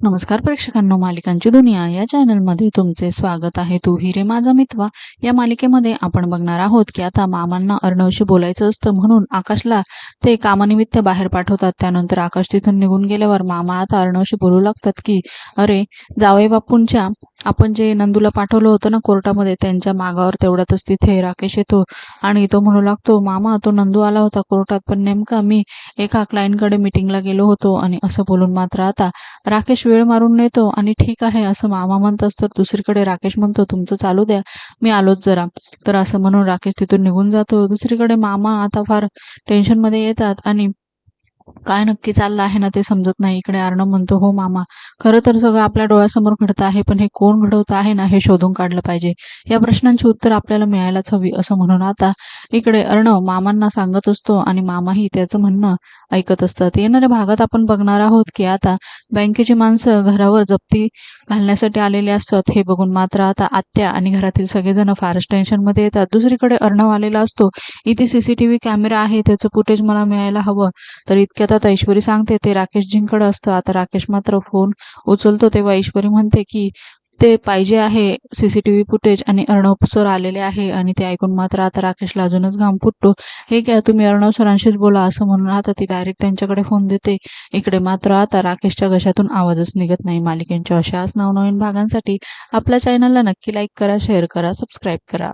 नमस्कार प्रेक्षकांनो मालिकांची दुनिया या चॅनलमध्ये तुमचे स्वागत आहे. तू हिरे माझा मित्वा या मालिकेमध्ये आपण बघणार आहोत की आता मामांना अर्णवशी बोलायचं असतं म्हणून आकाशला ते कामानिमित्त बाहेर पाठवतात. त्यानंतर आकाश तिथून निघून गेल्यावर मामा आता अर्णवशी बोलू लागतात की अरे जावई बापूंच्या आपण जे नंदूला पाठवलं होतं ना कोर्टामध्ये त्यांच्या मागावर तेवढ्यातच तिथे राकेश येतो आणि तो म्हणू लागतो मामा तो नंदू आला होता कोर्टात पण नेमका मी एका क्लायंटकडे मिटिंगला गेलो होतो आणि असं बोलून मात्र आता राकेश वेळ मारून नेतो आणि ठीक आहे असं मामा म्हणतात तर दुसरीकडे राकेश म्हणतो तुमचं चालू द्या मी आलोच जरा. तर असं म्हणून राकेश तिथून निघून जातो. दुसरीकडे मामा आता फार टेन्शनमध्ये येतात आणि काय नक्की चाललं आहे ना ते समजत नाही. इकडे अर्णव म्हणतो हो मामा खरं तर सगळं आपल्या डोळ्यासमोर घडतं आहे पण हे कोण घडवत आहे ना हे शोधून काढलं पाहिजे. या प्रश्नांची उत्तर आपल्याला मिळायलाच हवी असं म्हणून आता इकडे अर्णव मामांना सांगत असतो आणि मामाही त्याचं म्हणणं ऐकत असतात. येणाऱ्या भागात आपण बघणार आहोत की आता बँकेची माणसं घरावर जप्ती घालण्यासाठी आलेले असतात. हे बघून मात्र आता आत्या आणि घरातील सगळेजण फारच टेन्शनमध्ये येतात. दुसरीकडे अर्णव आलेला असतो. इथे सीसीटीव्ही कॅमेरा आहे. त्याचं फुटेज मला मिळायला हवं. तर इतक्यात आता ऐश्वरी सांगते ते राकेशजींकडे असतं. आता राकेश मात्र फोन उचलतो तेव्हा ऐश्वरी म्हणते की ते पाहिजे आहे सीसीटीव्ही फुटेज आणि अर्णव सर आलेले आहे आणि ते ऐकून मात्र आता राकेशला अजूनच घाम फुटतो. हे काय तुम्ही अर्णव सरांशीच बोला असं म्हणून आता ती डायरेक्ट त्यांच्याकडे फोन देते. इकडे मात्र आता राकेशच्या घशातून आवाजच निघत नाही. मालिकेंच्या अशाच नवनवीन भागांसाठी आपल्या चॅनलला नक्की लाईक करा शेअर करा सबस्क्राईब करा.